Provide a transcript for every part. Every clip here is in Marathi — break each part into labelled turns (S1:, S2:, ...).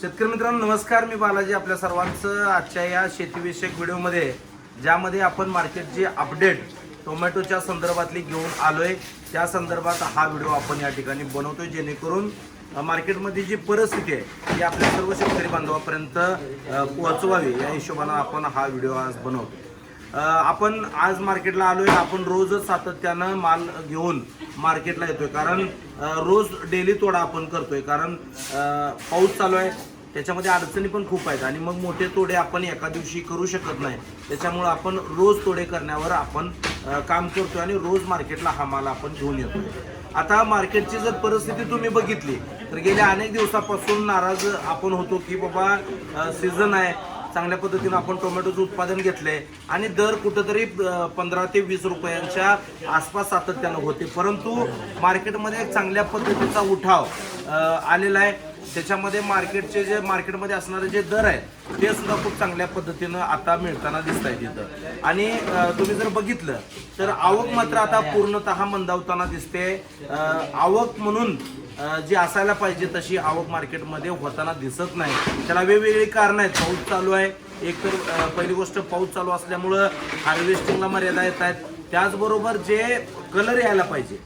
S1: शेतकरी मित्रांनो नमस्कार. मी बालाजी आपल्या सर्वांचं आजच्या या शेतीविषयक व्हिडिओमध्ये ज्यामध्ये आपण मार्केटची अपडेट टोमॅटोच्या संदर्भातली घेऊन आलोय. त्या संदर्भात हा व्हिडिओ आपण या ठिकाणी बनवतोय जेणेकरून मार्केटमध्ये जी परिस्थिती आहे ती आपल्या सर्व शेतकरी बांधवापर्यंत पोहोचवावी. या हिशोबानं आपण हा व्हिडिओ आज बनवतो आपण आज मार्केटला आलोय. आपण रोजच सातत्यानं माल घेऊन मार्केटला येतोय. कारण रोज डेली तोडा आपण करतोय. कारण पाऊस चालू आहे. त्याच्यामध्ये अडचणी पण खूप आहेत. आणि मग मोठे तोडे आपण एका दिवशी करू शकत नाही. त्याच्यामुळं आपण रोज तोडे करण्यावर आपण काम करतोय आणि रोज मार्केटला हा माल आपण घेऊन येतोय. आता मार्केटची जर परिस्थिती तुम्ही बघितली तर गेल्या अनेक दिवसापासून नाराज आपण होतो की बाबा सीझन आहे. चांगल्या पद्धतीनं आपण टोमॅटोचं उत्पादन घेतलंय आणि दर कुठंतरी पंधरा ते वीस रुपयांच्या आसपास सातत्यानं होते. परंतु मार्केटमध्ये एक चांगल्या पद्धतीचा उठाव आलेला आहे. त्याच्यामध्ये मार्केटचे जे मार्केटमध्ये असणारे जे दर आहेत ते सुद्धा खूप चांगल्या पद्धतीनं आता मिळताना दिसत आहे तिथं आणि तुम्ही जर बघितलं तर आवक मात्र आता पूर्णतः मंदावताना दिसते. आवक म्हणून जी असायला पाहिजे तशी आवक मार्केटमध्ये होताना दिसत नाही. त्याला वेगवेगळी कारणं आहेत. पाऊस चालू आहे. एक तर पहिली गोष्ट पाऊस चालू असल्यामुळं हार्वेस्टिंगला मर्यादा येत आहेत. त्याचबरोबर जे कलर यायला पाहिजे.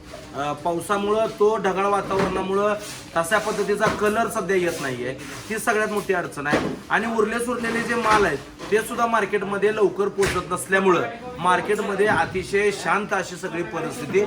S1: पावसामुळं तो ढगाळ वातावरणामुळं तशा पद्धतीचा कलर सध्या येत नाहीये. ही सगळ्यात मोठी अडचण आहे. आणि उरले सुरलेले जे माल आहेत ते सुद्धा मार्केटमध्ये लवकर पोहोचत नसल्यामुळं मार्केटमध्ये अतिशय शांत अशी सगळी परिस्थिती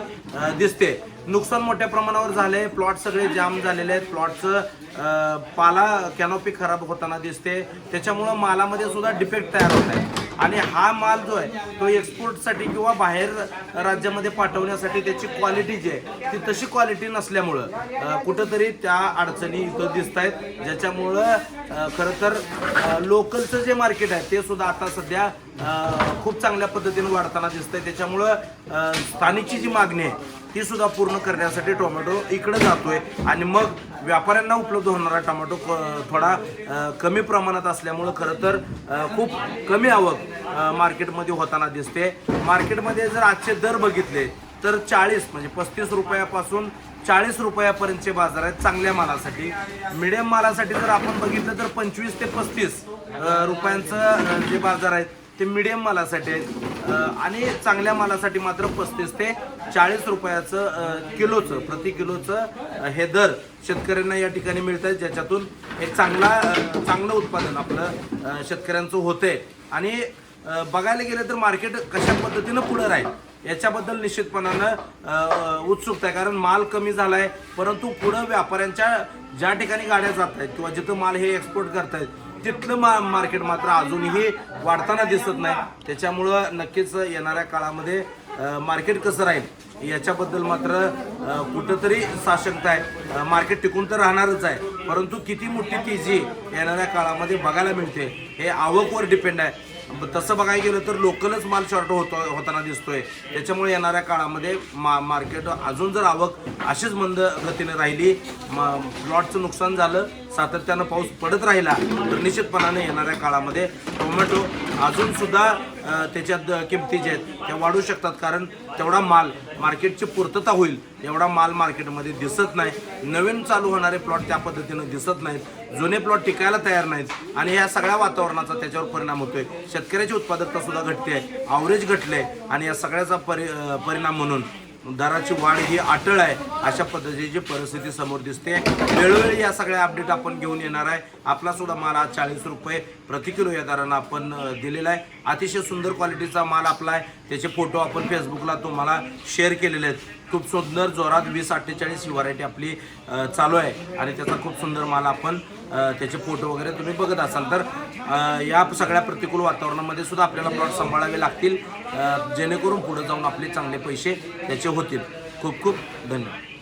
S1: दिसते. नुकसान मोठ्या प्रमाणावर झालंय. प्लॉट सगळे जाम झालेले आहेत. प्लॉटचं पाला कॅनॉपी खराब होताना दिसते. त्याच्यामुळं मालामध्ये सुद्धा डिफेक्ट तयार होत आहे. आणि हा माल जो आहे तो एक्सपोर्टसाठी किंवा बाहेर राज्यामध्ये पाठवण्यासाठी त्याची क्वालिटी जी आहे ती तशी क्वालिटी नसल्यामुळं कुठंतरी त्या अडचणी इथं दिसत आहेत ज्याच्यामुळं खरं तर लोकलचं जे मार्केट आहे ते सुद्धा आता सध्या खूप चांगल्या पद्धतीने वाढताना दिसतंय. त्याच्यामुळं स्थानिकची जी मागणी आहे ती सुद्धा पूर्ण करण्यासाठी टोमॅटो इकडे जातोय. आणि मग व्यापाऱ्यांना उपलब्ध होणारा टोमॅटो थोडा कमी प्रमाणात असल्यामुळं खरं तर खूप कमी आवक मार्केटमध्ये होताना दिसते. मार्केटमध्ये जर आजचे दर बघितले तर चाळीस म्हणजे पस्तीस रुपयापासून चाळीस रुपयापर्यंतचे बाजार आहेत चांगल्या मालासाठी. मिडियम मालासाठी जर आपण बघितलं तर पंचवीस ते पस्तीस रुपयांचं जे बाजार आहेत ते मिडियम मालासाठी आहेत. आणि चांगल्या मालासाठी मात्र पस्तीस ते चाळीस रुपयाचं किलोचं प्रति किलोचं हे दर शेतकऱ्यांना या ठिकाणी मिळत आहेत ज्याच्यातून एक चांगला चांगलं उत्पादन आपलं शेतकऱ्यांचं होतंय. आणि बघायला गेलं तर मार्केट कशा पद्धतीनं पुढं राहील याच्याबद्दल निश्चितपणानं उत्सुकता आहे. कारण माल कमी झाला आहे परंतु पुढं व्यापाऱ्यांच्या ज्या ठिकाणी गाड्या जात आहेत किंवा जिथं माल हे एक्सपोर्ट करतायत तिथलं मा मार्केट मात्र अजूनही वाढताना दिसत नाही. त्याच्यामुळं नक्कीच येणाऱ्या काळामध्ये मार्केट कसं राहील याच्याबद्दल मात्र कुठंतरी साशंकता आहे. मार्केट टिकून तर राहणारच आहे. परंतु किती मोठी तेजी येणाऱ्या काळामध्ये बघायला मिळते हे आवकवर डिपेंड आहे. तसं बघायला गेलं तर लोकलच माल शॉर्ट होतो होताना दिसतोय. त्याच्यामुळे येणाऱ्या काळामध्ये मा मार्केट अजून जर आवक अशीच मंद गतीने राहिली म प्लॉटचं नुकसान झालं सातत्यानं पाऊस पडत राहिला तर निश्चितपणाने येणाऱ्या काळामध्ये टोमॅटो अजून सुद्धा त्याच्यात द- किमती ज्या आहेत त्या वाढू शकतात. कारण तेवढा माल मार्केटची पूर्तता होईल. एवढा माल मार्केटमध्ये दिसत नाही. नवीन चालू होणारे प्लॉट त्या पद्धतीनं दिसत नाहीत. जुने प्लॉट टिकायला तयार नाहीत. आणि या सगळ्या वातावरणाचा त्याच्यावर परिणाम होतोय. शेतकऱ्याची उत्पादकता सुद्धा घटते आहे आवरेज घटले आणि या सगळ्याचा परि परिणाम म्हणून दराची वाढ ही अटळ आहे. अशा पद्धतीची परिस्थिती समोर दिसते वेळोवेळी या सगळ्या अपडेट आपण घेऊन येणार आहे. आपला सुद्धा माल आज चाळीस रुपये प्रति किलो या दरानं आपण दिलेला आहे. अतिशय सुंदर क्वालिटीचा माल आपला आहे. त्याचे फोटो आपण फेसबुकला तुम्हाला शेअर केलेले आहेत. खूप सुंदर जोरात वीस अठ्ठेचाळीस ही व्हरायटी आपली चालू आहे. आणि त्याचा खूप सुंदर माल आपण त्याचे फोटो वगैरे तुम्ही बघत असाल तर या सगळ्या प्रतिकूल वातावरणामध्ये सुद्धा आपल्याला प्लॉट सांभाळावे लागतील. जेणेकरून पुढे जाऊन आपले चांगले पैसे त्याचे होतील. खूप खूप धन्यवाद.